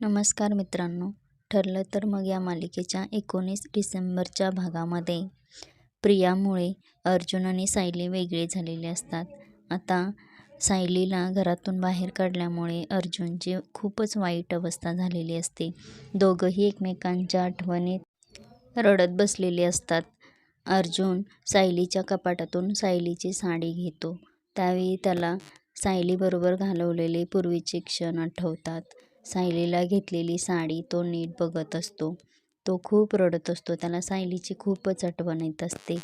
नमस्कार मित्रांनो ठरलं तर मग या मालिकेच्या एकोणीस डिसेंबरच्या भागामध्ये. प्रियामुळे अर्जुन आणि सायली वेगळे झालेले असतात. आता सायलीला घरातून बाहेर काढल्यामुळे अर्जुनची खूपच वाईट अवस्था झालेली असते. दोघंही एकमेकांच्या आठवणीत रडत बसलेले असतात. अर्जुन सायलीच्या कपाटातून सायलीची साडी घेतो. त्यावेळी त्याला सायलीबरोबर घालवलेले पूर्वीचे क्षण आठवतात. सायलीला घेतलेली साडी तो नीट बघत असतो. तो खूप रडत असतो. त्याला सायलीची खूपच आठवण येत असते.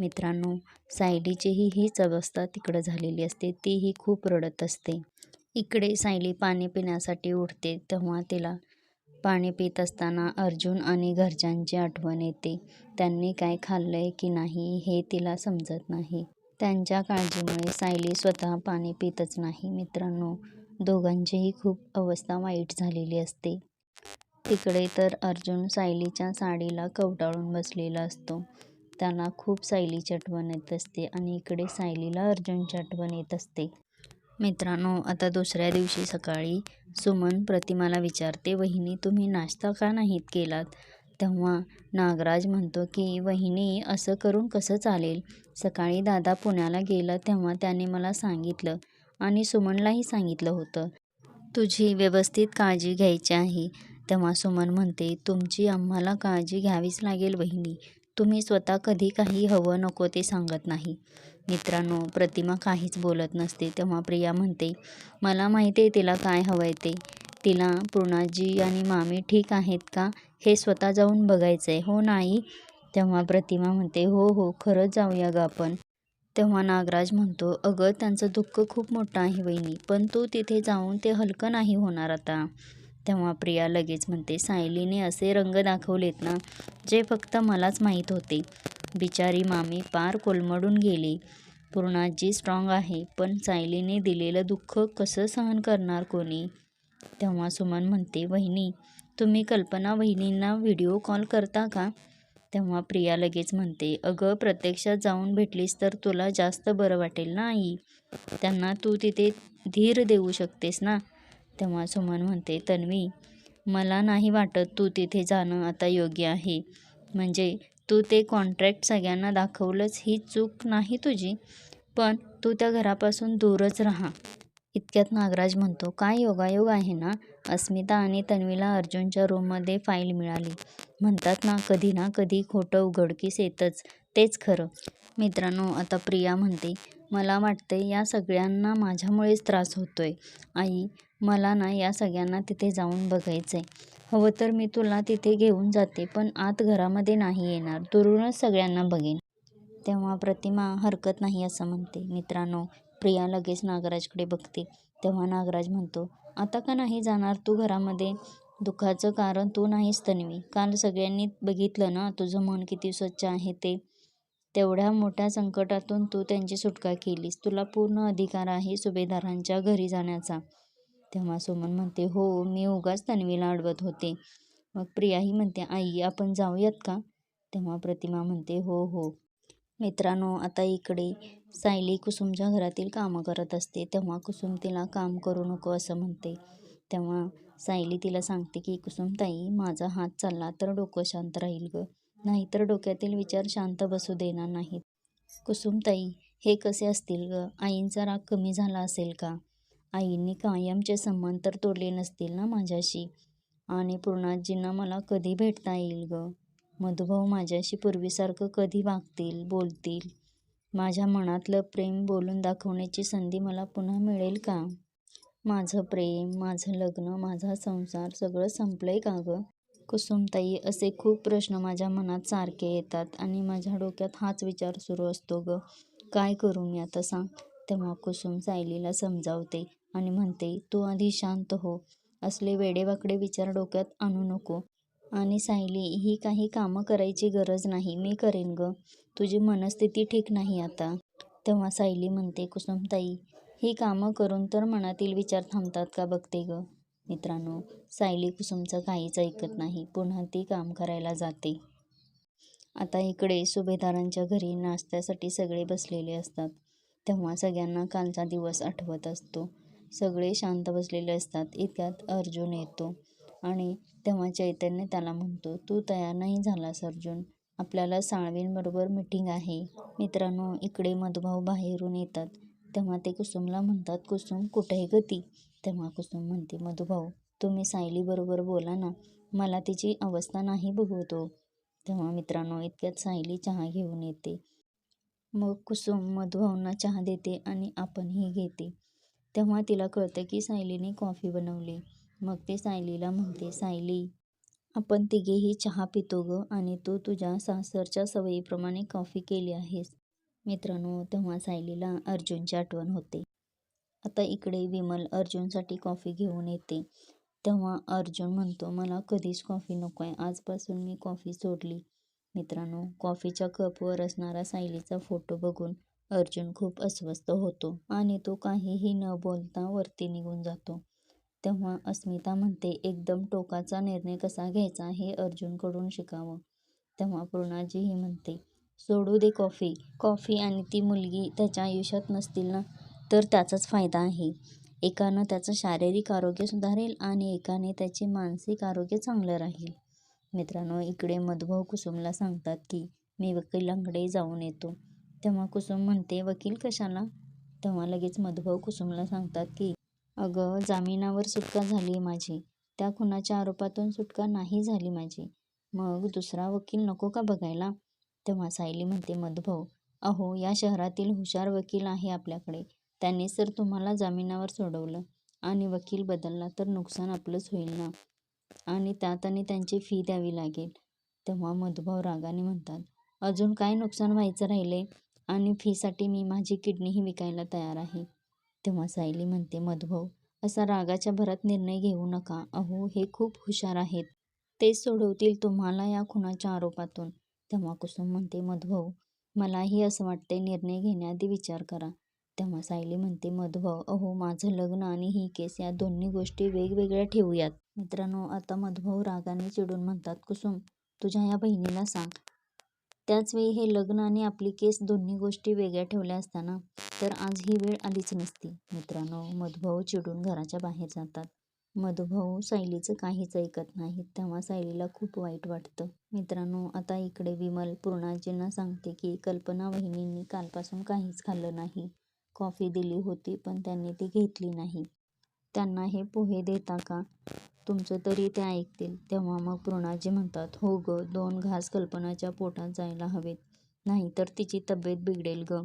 मित्रांनो सायलीचीही हीच अवस्था तिकडं झालेली असते. तीही खूप रडत असते. इकडे सायली पाणी पिण्यासाठी उठते. तेव्हा तिला पाणी पित असताना अर्जुन आणि घरच्यांची आठवण येते. त्यांनी काय खाल्लंय की नाही हे तिला समजत नाही. त्यांच्या काळजीमुळे सायली स्वतः पाणी पितच नाही. मित्रांनो दोघांचीही खूप अवस्था वाईट झालेली असते. तिकडे तर अर्जुन सायलीच्या साडीला कवटाळून बसलेला असतो. त्याला खूप सायलीची आठवण येत असते आणि इकडे सायलीला अर्जुनची आठवण येत असते. मित्रांनो आता दुसऱ्या दिवशी सकाळी सुमन प्रतिमाला विचारते वहिनी तुम्ही नाश्ता का नाहीत केलात? तेव्हा नागराज म्हणतो की वहिनी असं करून कसं चालेल? सकाळी दादा पुण्याला गेला तेव्हा त्याने मला सांगितलं आणि सुमनलाही सांगितलं होतं तुझी व्यवस्थित काळजी घ्यायची आहे. तेव्हा सुमन म्हणते तुमची आम्हाला काळजी घ्यावीच लागेल बहिणी तुम्ही स्वतः कधी काही हवं नको ते सांगत नाही. मित्रांनो प्रतिमा काहीच बोलत नसते तेव्हा प्रिया म्हणते मला माहिती आहे तिला काय हवं आहे ते. तिला पूर्णाजी आणि मामी ठीक आहेत का? हे स्वतः जाऊन बघायचं आहे हो नाही? तेव्हा प्रतिमा म्हणते हो हो खरंच जाऊया गं आपण. तेव्हा नागराज म्हणतो अगं त्यांचं दुःख खूप मोठं आहे वहिनी पण तू तिथे जाऊन ते हलकं नाही होणार आता. तेव्हा प्रिया लगेच म्हणते सायलीने असे रंग दाखवलेत ना जे फक्त मलाच माहीत होते. बिचारी मामी पार कोलमडून गेली. पूर्णाजी स्ट्रॉंग आहे पण सायलीने दिलेलं दुःख कसं सहन करणार कोणी? तेव्हा सुमन म्हणते वहिनी तुम्ही कल्पना वहिनींना व्हिडिओ कॉल करता का? तेव्हा प्रिया लगेच म्हणते अगं प्रत्यक्षात जाऊन भेटलीस तर तुला जास्त बरं वाटेल ना आई? त्यांना तू तिथे धीर देऊ शकतेस ना? तेव्हा सुमन म्हणते तन्वी मला नाही वाटत तू तिथे जाणं आता योग्य आहे. म्हणजे तू ते कॉन्ट्रॅक्ट सगळ्यांना दाखवलंच ही चूक नाही तुझी. पण तू त्या घरापासून दूरच राहा. इतक्यात नागराज म्हणतो काय योगायोग आहे ना? अस्मिता आणि तन्वीला अर्जुनच्या रूममध्ये फाईल मिळाली. म्हणतात ना कधी ना कधी खोटं उघडकीस येतंच. तेच खरं. मित्रांनो आता प्रिया म्हणते मला वाटते या सगळ्यांना माझ्यामुळेच त्रास होतोय. आई मला ना या सगळ्यांना तिथे जाऊन बघायचंय. हवं तर मी तुला तिथे घेऊन जाते पण आत घरामध्ये नाही येणार. दुरूनच सगळ्यांना बघेन. तेव्हा प्रतिमा हरकत नाही असं म्हणते. मित्रांनो प्रिया लगेच नागराजकडे बघते. तेव्हा नागराज म्हणतो आता का नाही जाणार तू घरामध्ये? दुःखाचं कारण तू नाहीस तन्वी. काल सगळ्यांनी बघितलं ना तुझं मन किती स्वच्छ आहे ते. तेवढ्या मोठ्या संकटातून तू त्यांची सुटका केलीस. तुला पूर्ण अधिकार आहे सुभेदारांच्या घरी जाण्याचा. तेव्हा सुमन म्हणते हो मी उगाच तन्वीला अडवत होते. मग प्रियाही म्हणते आई आपण जाऊयात का? तेव्हा प्रतिमा म्हणते हो हो. मित्रांनो आता इकडे सायली कुसुमच्या घरातील कामं करत असते. तेव्हा कुसुम तिला काम करू नको असं म्हणते. तेव्हा सायली तिला सांगते की कुसुमताई माझा हात चालला तर डोकं शांत राहील ग. नाहीतर डोक्यातील विचार शांत बसू देणार नाहीत. कुसुमताई हे कसे असतील ग? आईंचा राग कमी झाला असेल का? आईंनी कायमचे संबंध तर तोडले नसतील ना माझ्याशी? आणि पूर्णाजींना मला कधी भेटता येईल ग? मधुभाऊ माझ्याशी पूर्वीसारखं कधी वागतील बोलतील? माझ्या मनातलं प्रेम बोलून दाखवण्याची संधी मला पुन्हा मिळेल का? माझं प्रेम माझं लग्न माझा संसार सगळं संपलंय का गं? कुसुमताई असे खूप प्रश्न माझ्या मनात सारखे येतात आणि माझ्या डोक्यात हाच विचार सुरू असतो ग. काय करू मी आता सांग? तेव्हा कुसुम सायलीला समजावते आणि म्हणते तू आधी शांत हो. असले वेडेवाकडे विचार डोक्यात आणू नको. आणि सायली ही काही कामं करायची गरज नाही. मी करेन ग. तुझी मनस्थिती ठीक नाही आता. तेव्हा सायली म्हणते कुसुमताई ही कामं करून तर मनातील विचार थांबतात का बघते ग? मित्रांनो सायली कुसुमचं काहीच ऐकत नाही. पुन्हा ती काम करायला जाते. आता इकडे सुभेदारांच्या घरी नाश्त्यासाठी सगळे बसलेले असतात. तेव्हा सगळ्यांना कालचा दिवस आठवत असतो. सगळे शांत बसलेले असतात. इतक्यात अर्जुन येतो. आणि तेव्हा चैतन्य त्याला म्हणतो तू तयार नाही झालास अर्जुन. आपल्याला साळवींबरोबर मीटिंग आहे. मित्रांनो इकडे मधुभाऊ बाहेरून येतात. तेव्हा ते कुसुमला म्हणतात कुसुम कुठे गती? तेव्हा कुसुम म्हणते मधुभाऊ तुम्ही सायलीबरोबर बोला ना. मला तिची अवस्था नाही बघवतो तेव्हा मित्रांनो इतक्यात सायली चहा घेऊन येते. मग कुसुम मधुभाऊंना चहा देते आणि आपणही घेते. तेव्हा तिला कळतं की सायलीने कॉफी बनवली. मग ते सायलीला म्हणते सायली आपण तिघेही चहा पितो ग आणि तू तुझ्या सासरच्या सवयीप्रमाणे कॉफी केली आहेस. मित्रांनो तेव्हा सायलीला अर्जुनची आठवण होते. आता इकडे विमल अर्जुनसाठी कॉफी घेऊन येते. तेव्हा अर्जुन म्हणतो मला कधीच कॉफी नको आहे आजपासून मी कॉफी सोडली. मित्रांनो कॉफीच्या कपवर असणारा सायलीचा फोटो बघून अर्जुन खूप अस्वस्थ होतो आणि तो काहीही न बोलता वरती निघून जातो. तेव्हा अस्मिता म्हणते एकदम टोकाचा निर्णय कसा घ्यायचा हे अर्जुनकडून शिकावं. तेव्हा पूर्णाजीही म्हणते सोडू दे कॉफी. कॉफी आणि ती मुलगी त्याच्या आयुष्यात नसतील ना तर त्याचाच फायदा आहे. एकानं त्याचं शारीरिक आरोग्य सुधारेल आणि एकाने त्याचे मानसिक आरोग्य चांगलं राहील. मित्रांनो इकडे मधुभाऊ कुसुमला सांगतात की मी वकिलांकडे जाऊन येतो. तेव्हा कुसुम म्हणते वकील कशाला? तेव्हा लगेच मधुभाऊ कुसुमला सांगतात की अगं जामिनावर सुटका झाली आहे माझी. त्या खुनाच्या आरोपातून सुटका नाही झाली माझी. मग दुसरा वकील नको का बघायला? तेव्हा सायली म्हणते मधुभाऊ अहो या शहरातील हुशार वकील आहे आपल्याकडे. त्यांनी सर तुम्हाला जामिनावर सोडवलं. आणि वकील बदलला तर नुकसान आपलंच होईल ना? आणि त्यात आणि त्यांची फी द्यावी लागेल. तेव्हा मधुभाऊ रागाने म्हणतात अजून काय नुकसान व्हायचं राहिले? आणि फीसाठी मी माझी किडनीही विकायला तयार आहे. तेव्हा सायली म्हणते मधुभाऊ असा रागाच्या भरात निर्णय घेऊ नका. अहो हे खूप हुशार आहेत. ते सोडवतील तुम्हाला या खुनाच्या आरोपातून. तेव्हा कुसुम म्हणते मधुभाऊ मलाही असं वाटते निर्णय घेण्याआधी विचार करा. तेव्हा सायली म्हणते मधुभाऊ अहो माझं लग्न आणि ही केस या दोन्ही गोष्टी वेगवेगळ्या ठेवूयात. मित्रांनो आता मधुभाऊ रागाने चिडून म्हणतात कुसुम तुझ्या या बहिणीला सांग. त्याचवेळी हे लग्न आणि आपली केस दोन्ही गोष्टी वेगळ्या ठेवल्या असताना तर आज ही वेळ आलीच नसती. मित्रांनो मधुभाऊ चिडून घराच्या बाहेर जातात. मधुभाऊ सायलीचं काहीच ऐकत नाहीत तेव्हा सायलीला खूप वाईट वाटतं. मित्रांनो आता इकडे विमल पूर्णाजींना सांगते की कल्पना वहिनींनी कालपासून काहीच खाल्लं नाही. कॉफी दिली होती पण त्यांनी ती घेतली नाही. त्यांना हे पोहे देता का? तुमचं तरी ते ऐकतील. तेव्हा मग पूर्णाजी म्हणतात हो ग दोन घास कल्पनाच्या पोटात जायला हवेत. नाही तर तिची तब्येत बिघडेल ग.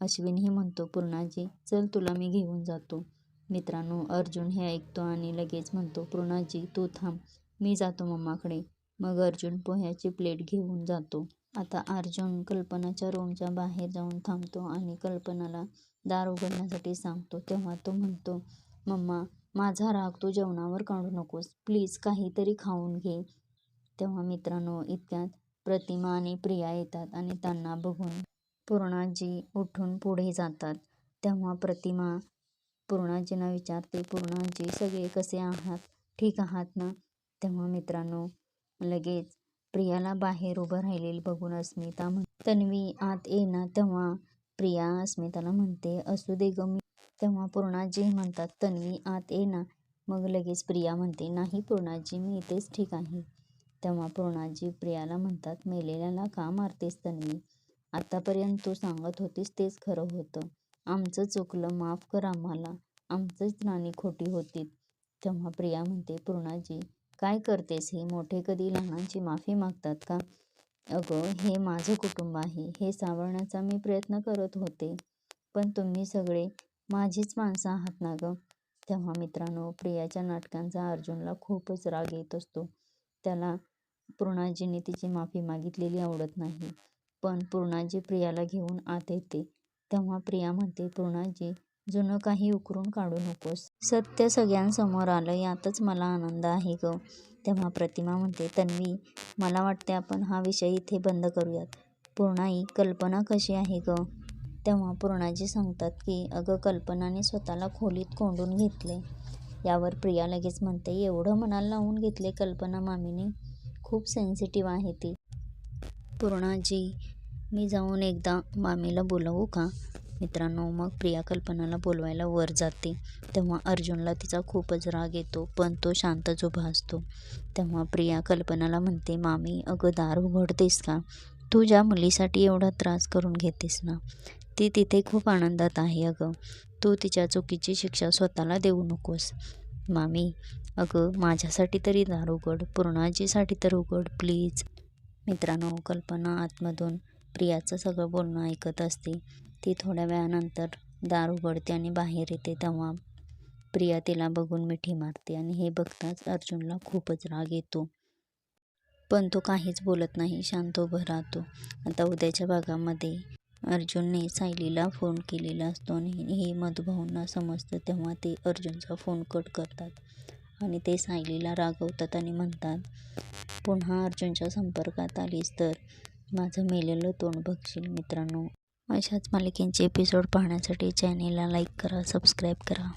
अश्विनही म्हणतो पूर्णाजी चल तुला मी घेऊन जातो. मित्रांनो अर्जुन हे ऐकतो आणि लगेच म्हणतो पूर्णाजी तू थांब मी जातो मम्माकडे. मग अर्जुन पोह्याची प्लेट घेऊन जातो. आता अर्जुन कल्पनाच्या रूमच्या बाहेर जाऊन थांबतो आणि कल्पनाला दार उघडण्यासाठी सांगतो. तेव्हा तो म्हणतो मम्मा माझा राग तू जेवणावर काढू नकोस. प्लीज काहीतरी खाऊन घे. तेव्हा मित्रांनो इतक्यात प्रतिमा आणि प्रिया येतात आणि त्यांना बघून पूर्णाजी उठून पुढे जातात. तेव्हा प्रतिमा पूर्णाजींना विचारते पूर्णाजी सगळे कसे आहात? ठीक आहात ना? तेव्हा मित्रांनो लगेच प्रियाला बाहेर उभं राहिलेली बघून अस्मिता म्हण तन्वी आत येणार तेव्हा प्रिया अस्मिताला म्हणते असू दे ग मी तेव्हा पूर्णाजी म्हणतात तन्वी आत ये ना. मग लगेच प्रिया म्हणते नाही पूर्णाजी मी इथेच ठीक आहे. तेव्हा पूर्णाजी प्रियाला म्हणतात मेलेल्याला का मारतेस तन्वी? आतापर्यंत तू सांगत होतीस तेच खरं होतं. आमचं चुकलं माफ कर आम्हाला. आमचंच नाणी खोटी होती तेव्हा प्रिया म्हणते पूर्णाजी काय करतेस? हे मोठे कधी लहानांची माफी मागतात का? अगं हे माझं कुटुंब आहे. हे सावरण्याचा मी प्रयत्न करत होते. पण तुम्ही सगळे माझीच माणसं आहात ना गं. तेव्हा मित्रांनो प्रियाच्या नाटकांचा अर्जुनला खूपच राग येत असतो. त्याला पूर्णाजीने तिची माफी मागितलेली आवडत नाही. पण पूर्णाजी प्रियाला घेऊन आत येते. तेव्हा प्रिया म्हणते पूर्णाजी जुनं काही उकरून काढू नकोस. सत्य सगळ्यांसमोर आलं यातच मला आनंद आहे ग. तेव्हा प्रतिमा म्हणते तन्वी मला वाटते आपण हा विषय इथे बंद करूयात. पूर्णाई कल्पना कशी आहे ग? तेव्हा पूर्णाजी सांगतात की अगं कल्पनाने स्वतःला खोलीत कोंडून घेतले. यावर प्रिया लगेच म्हणते एवढं मनाला लावून घेतले कल्पना मामीने. खूप सेन्सिटिव्ह आहे ती. पूर्णाजी मी जाऊन एकदा मामीला बोलवू का? मित्रांनो मग प्रिया कल्पनाला बोलवायला वर जाते. तेव्हा अर्जुनला तिचा खूपच राग येतो पण तो शांतच उभा असतो. तेव्हा प्रिया कल्पनाला म्हणते मामी अगं दार उघडतेस का? तू ज्या मुलीसाठी एवढा त्रास करून घेतेस ना ती तिथे खूप आनंदात आहे अगं. तू तिच्या चुकीची शिक्षा स्वतःला देऊ नकोस. मामी अगं माझ्यासाठी तरी दार उघड. पूर्णाजीसाठी तर उघड प्लीज. मित्रांनो कल्पना आतमधून प्रियाचं सगळं बोलणं ऐकत असते. ती थोड्या वेळानंतर दार उघडते आणि बाहेर येते तेव्हा प्रिया तिला बघून मिठी मारते आणि हे बघताच अर्जुनला खूपच राग येतो. पण तो काहीच बोलत नाही शांत उभं राहतो. आता उद्याच्या भागामध्ये अर्जुनने सायलीला फोन केलेला असतो आणि हे मधुभाऊंना समजतं तेव्हा ते अर्जुनचा फोन कट करतात आणि ते सायलीला रागवतात आणि म्हणतात पुन्हा अर्जुनच्या संपर्कात आलीस तर माझं मेलेलं तोंड बघशील मित्रांनो. अशाच मालिकेंचे एपिसोड पाहण्यासाठी चॅनेलला लाईक करा सबस्क्राईब करा.